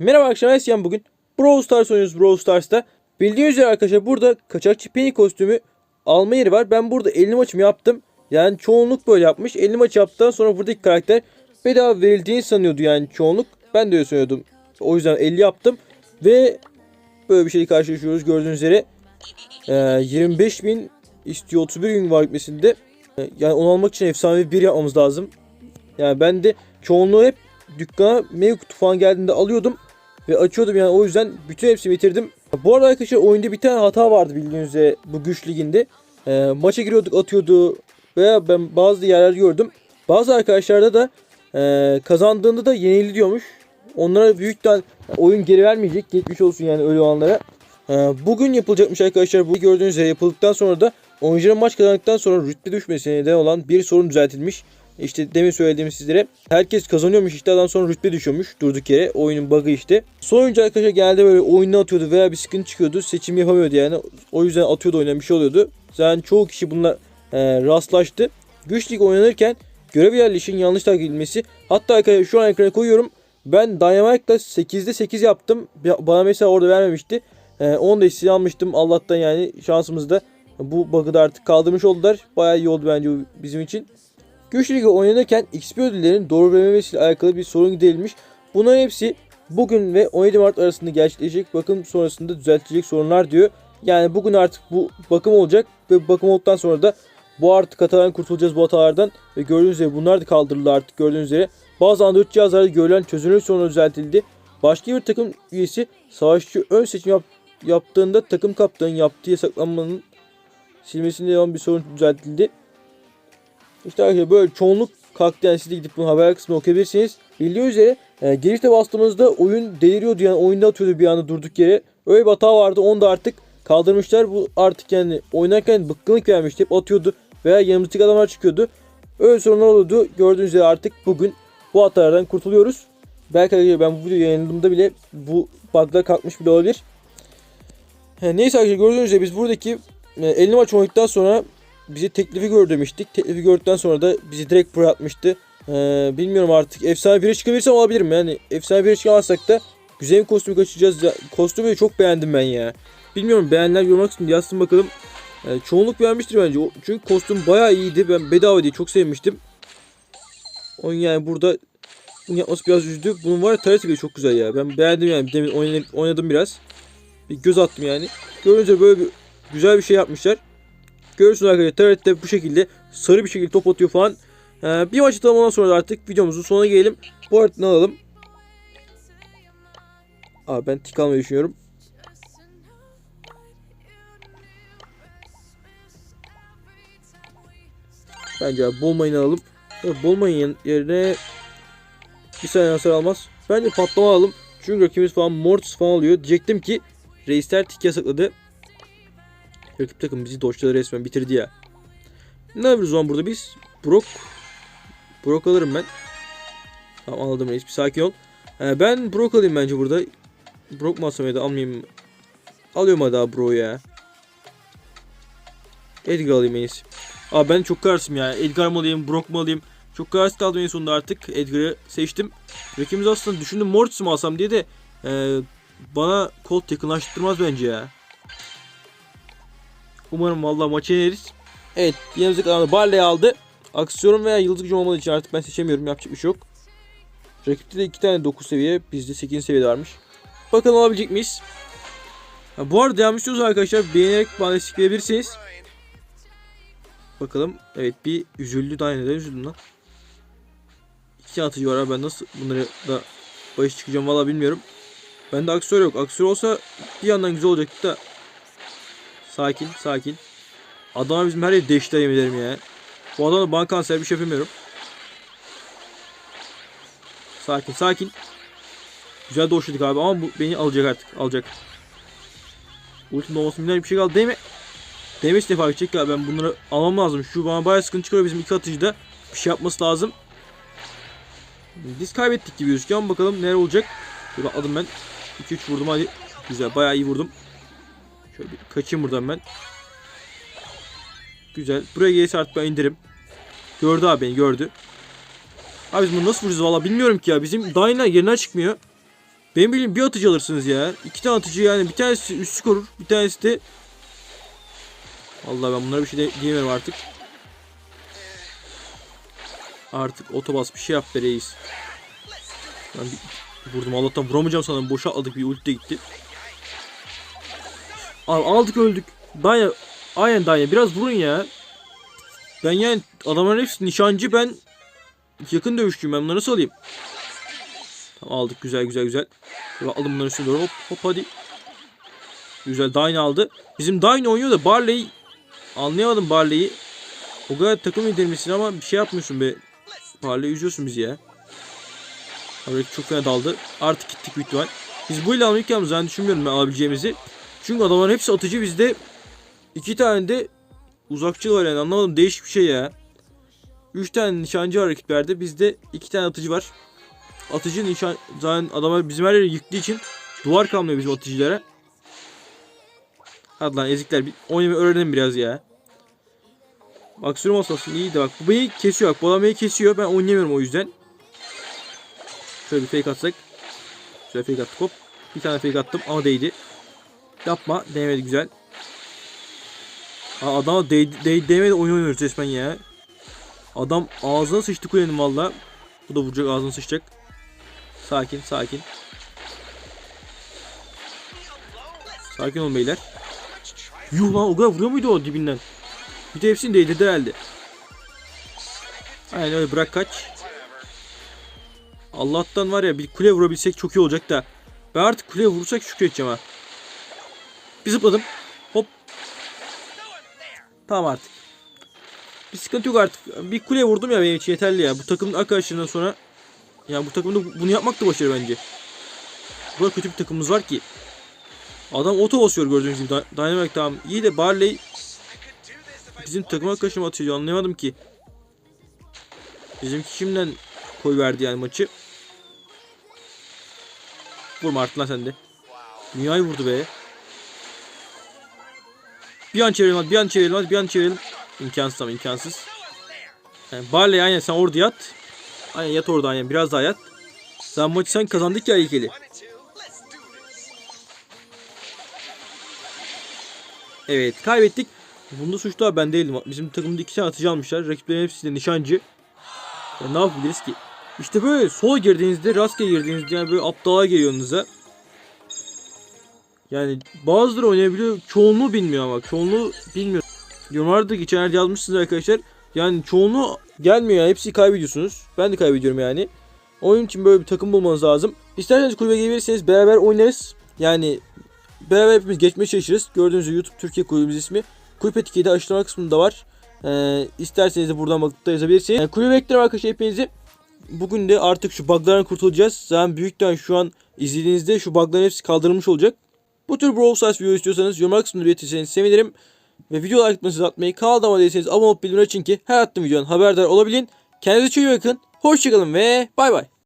Merhaba arkadaşlar Esyan bugün Brawl Stars oynuyoruz Brawl Stars'ta. Bildiğiniz üzere arkadaşlar burada kaçakçı Penny kostümü alma yeri var. Ben burada 50 maçımı yaptım. Yani çoğunluk böyle yapmış. 50 maç yaptıktan sonra buradaki karakter bedava verildiğini sanıyordu yani çoğunluk. Ben de öyle sanıyordum. O yüzden 50 yaptım. Ve böyle bir şeyle karşılaşıyoruz gördüğünüz üzere. Ee, 25 bin istiyor 31 gün var gitmesinde. Ee, Yani onu almak için efsanevi bir yapmamız lazım. Yani ben de çoğunluğu hep dükkana meyve kutu geldiğinde alıyordum ve açıyordum yani o yüzden bütün hepsini bitirdim. Bu arada arkadaşlar oyunda bir tane hata vardı bildiğiniz üzere bu güç liginde. Ee, maça giriyorduk atıyordu veya ben bazı yerler gördüm. Bazı arkadaşlarda da e, kazandığında da yenildi diyormuş. Onlara büyükten oyun geri vermeyecek. Geçmiş olsun yani öyle olanlara. Ee, bugün yapılacakmış arkadaşlar. Bu gördüğünüz üzere yapıldıktan sonra da oyuncuların maç kazandıktan sonra rütbe düşmesine neden olan bir sorun düzeltilmiş. İşte demin söylediğim sizlere herkes kazanıyormuş işte daha sonra rütbe düşüyormuş durduk yere oyunun bug'ı işte. Son oyuncu arkadaşlar genelde böyle oyundan atıyordu veya bir sıkıntı çıkıyordu seçim yapamıyordu yani o yüzden atıyordu oyuna bir şey oluyordu. Zaten çoğu kişi bununla e, rastlaştı. Güç lig oynanırken görev yerleşin yanlış takip edilmesi hatta arkadaşlar şu an ekrana koyuyorum. Ben Dynamite'da 8'de 8 yaptım. Ya- Bana mesela orada vermemişti. E, onu da hissini almıştım Allah'tan yani şansımızda. Bu bug'ı da artık kaldırmış oldular. Bayağı iyi oldu bence bizim için. Güç Ligi oynanırken XP ödüllerinin doğru verilmesiyle alakalı bir sorun giderilmiş. Bunların hepsi bugün ve 17 Mart arasında gerçekleşecek bakım sonrasında düzeltilecek sorunlar diyor. Yani bugün artık bu bakım olacak ve bakım olduktan sonra da bu artık hatadan kurtulacağız bu hatalardan ve gördüğünüz üzere bunlar da kaldırıldı artık gördüğünüz üzere. Bazı Android cihazlarda görülen çözünürlük sorunu düzeltildi. Başka bir takım üyesi savaşçı ön seçim yap- yaptığında takım kaptanın yaptığı yasaklanmanın silmesinde devam bir sorun düzeltildi. İşte arkadaşlar böyle çoğunluk kalktı de gidip bunu haber kısmına okuyabilirsiniz. Bildiğiniz üzere e, girişte bastığımızda oyun deliriyordu yani oyunda atıyordu bir anda durduk yere. Öyle bir hata vardı onu da artık kaldırmışlar. Bu artık yani oynarken bıkkınlık vermişti. Hep atıyordu veya yanımızdaki adamlar çıkıyordu. Öyle sorunlar oluyordu. Gördüğünüz üzere artık bugün bu hatalardan kurtuluyoruz. Belki ben bu videoyu yayınladığımda bile bu bug'lar kalkmış bile olabilir. Neyse arkadaşlar gördüğünüz üzere biz buradaki e, 50 maç oynadıktan sonra bizi teklifi gör demiştik. Teklifi gördükten sonra da bizi direkt pro atmıştı. Ee, bilmiyorum artık. Efsane biri çıkabilirsem alabilirim. Yani efsane biri çıkamazsak da güzel bir kostümü kaçıracağız. Ya, kostümü çok beğendim ben ya. Bilmiyorum beğenenler yormak için yazsın bakalım. Ee, çoğunluk beğenmiştir bence. Çünkü kostüm bayağı iyiydi. Ben bedava diye çok sevmiştim. Onun yani burada bunu yapması biraz üzdü. Bunun var ya bile çok güzel ya. Ben beğendim yani. Demin oynadım, oynadım biraz. Bir göz attım yani. Görünce böyle bir güzel bir şey yapmışlar. Görüyorsunuz arkadaşlar Taret de bu şekilde sarı bir şekilde top atıyor falan. Ee, bir maçı tamamladan sonra artık videomuzun sonuna gelelim. Bu arada ne alalım? Abi ben tik almayı düşünüyorum. Bence abi bol mayın alalım. Evet, bol mayın yerine bir saniye hasar almaz. Bence patlama alalım. Çünkü rakibimiz falan Mortis falan alıyor. Diyecektim ki reisler tik yasakladı. Rakip takım bizi doçladı resmen bitirdi ya. Ne yapıyoruz o burada biz? Brock. Brock alırım ben. Tamam aldım reis bir sakin ol. Ee, ben Brock alayım bence burada. Brock mu alsam ya da almayayım. Alıyorum hadi Brock'u ya. Edgar alayım en iyisi. Abi ben çok kararsızım ya. Edgar mı alayım, Brock mu alayım? Çok kararsız kaldım en sonunda artık. Edgar'ı seçtim. Rakibimiz aslında düşündüm Mortis mi alsam diye de e, bana Colt yakınlaştırmaz bence ya. Umarım vallahi maçı yeneriz. Evet yanımızdaki adamı Barley aldı. Aksiyon veya yıldız gücü olmadığı için artık ben seçemiyorum. Yapacak bir şey yok. Rakipte de 2 tane 9 seviye. Bizde 8 seviyede varmış. Bakalım alabilecek miyiz? Ha, bu arada devam istiyorsanız arkadaşlar beğenerek bana destek verebilirsiniz. Bakalım. Evet bir üzüldü. Daha neden üzüldüm lan? İki atıcı var abi ben nasıl bunları da baş çıkacağım valla bilmiyorum. Bende aksiyon yok. Aksiyon olsa bir yandan güzel olacaktı da Sakin, sakin. Adamlar bizim her yeri deşti yemin ya. Bu adamla ban kanser bir şey yapamıyorum. Sakin, sakin. Güzel doşladık abi ama bu beni alacak artık. Alacak. Ultim olmasın bir şey kaldı değil mi? Demiş ne fark edecek ya ben bunları almam lazım. Şu bana bayağı sıkıntı çıkarıyor bizim iki atıcıda. Bir şey yapması lazım. Biz kaybettik gibi gözüküyor ama bakalım neler olacak. Şöyle atladım ben. 2-3 vurdum hadi. Güzel bayağı iyi vurdum. Şöyle bir kaçayım buradan ben. Güzel. Buraya gelirse artık ben indirim. Gördü abi beni gördü. Abi biz bunu nasıl vuracağız valla bilmiyorum ki ya. Bizim Dyna yerine çıkmıyor. Benim bildiğim bir atıcı alırsınız ya. İki tane atıcı yani bir tanesi üstü korur. Bir tanesi de Allah ben bunlara bir şey de, diyemiyorum artık. Artık otobas bir şey yap be reis. Ben bir vurdum Allah'tan vuramayacağım sanırım. Boşa atladık bir ulti de gitti. Abi aldık öldük. Daya aynen Daya biraz vurun ya. Ben yani adamların hepsi nişancı ben yakın dövüşçüyüm ben bunları nasıl alayım? Tamam aldık güzel güzel güzel. Şöyle aldım bunları üstüne hop hop hadi. Güzel Dine aldı. Bizim Dine oynuyor da Barley anlayamadım Barley'i. O kadar takım lidermişsin ama bir şey yapmıyorsun be. Barley üzüyorsun bizi ya. Abi çok fena daldı. Artık gittik büyük ihtimal. Biz bu ile almayı yalnız ben düşünmüyorum ben alabileceğimizi. Çünkü adamların hepsi atıcı bizde. iki tane de uzakçı var yani anlamadım değişik bir şey ya. Üç tane nişancı var rakiplerde. Bizde iki tane atıcı var. Atıcı nişan zaten adamlar bizim her yeri yıktığı için duvar kalmıyor bizim atıcılara. Hadi lan ezikler bir oynamayı öğrenelim biraz ya. Bak sürüm olsun iyiydi bak. Bu beyi kesiyor bak. Bu adam beyi kesiyor. Ben oynayamıyorum o yüzden. Şöyle bir fake atsak. Şöyle fake attık hop. Bir tane fake attım ama değdi. Yapma. Değmedi güzel. Aa, adama değdi, değdi, değmedi oyun oynuyoruz resmen ya. Adam ağzına sıçtı kulenin valla. Bu da vuracak ağzına sıçacak. Sakin sakin. Sakin olun beyler. Yuh lan o kadar vuruyor muydu o dibinden? Bir de hepsini değdirdi herhalde. Aynen öyle bırak kaç. Allah'tan var ya bir kule vurabilsek çok iyi olacak da. Ben artık kuleye vurursak şükredeceğim ha. Bir zıpladım. Hop. Tamam artık. Bir sıkıntı yok artık. Bir kule vurdum ya benim için yeterli ya. Bu takımın arkadaşlarından sonra ya bu takımda bunu yapmak da başarı bence. Bu kadar kötü bir takımımız var ki. Adam oto basıyor gördüğünüz gibi. Dy- Dynamic tamam. İyi de Barley bizim takım arkadaşım atıyor anlayamadım ki. Bizimki kimden koy verdi yani maçı. Vurma artık lan sen de. Dünyayı vurdu be. Bir an çevirelim bir an çevirelim bir an çevirelim. İmkansız ama imkansız. Yani Barley aynen sen orada yat. Aynen yat orada aynen biraz daha yat. Sen maçı sen kazandık ya ilgili. Evet kaybettik. Bunda suçlu abi ben değildim. Bizim takımda iki tane atıcı almışlar. Rakiplerin hepsi de nişancı. Ya ne yapabiliriz ki? İşte böyle sola girdiğinizde rastgele girdiğinizde yani böyle aptala geliyor yanınıza. Yani bazıları oynayabiliyor. Çoğunluğu bilmiyor ama. Çoğunluğu bilmiyor. Yorumlarda geçenlerde yazmışsınız arkadaşlar. Yani çoğunluğu gelmiyor yani. Hepsi kaybediyorsunuz. Ben de kaybediyorum yani. Oyun için böyle bir takım bulmanız lazım. İsterseniz kulübe gelebilirseniz beraber oynarız. Yani beraber hepimiz geçmeye çalışırız. Gördüğünüz gibi YouTube Türkiye kulübümüz ismi. Kulüp etiketi de açıklama kısmında var. Ee, isterseniz de buradan bakıp da yazabilirsiniz. Yani kulübe beklerim arkadaşlar hepinizi. Bugün de artık şu buglardan kurtulacağız. Zaten büyükten şu an izlediğinizde şu bugların hepsi kaldırılmış olacak. Bu tür Brawl Stars video istiyorsanız yorumlar kısmında belirtirseniz sevinirim. Ve video like atmanızı atmayı, kanalda değilseniz abone olup bildirim açın ki her attığım videonun haberdar olabilin. Kendinize çok iyi bakın. Hoşçakalın ve bay bay.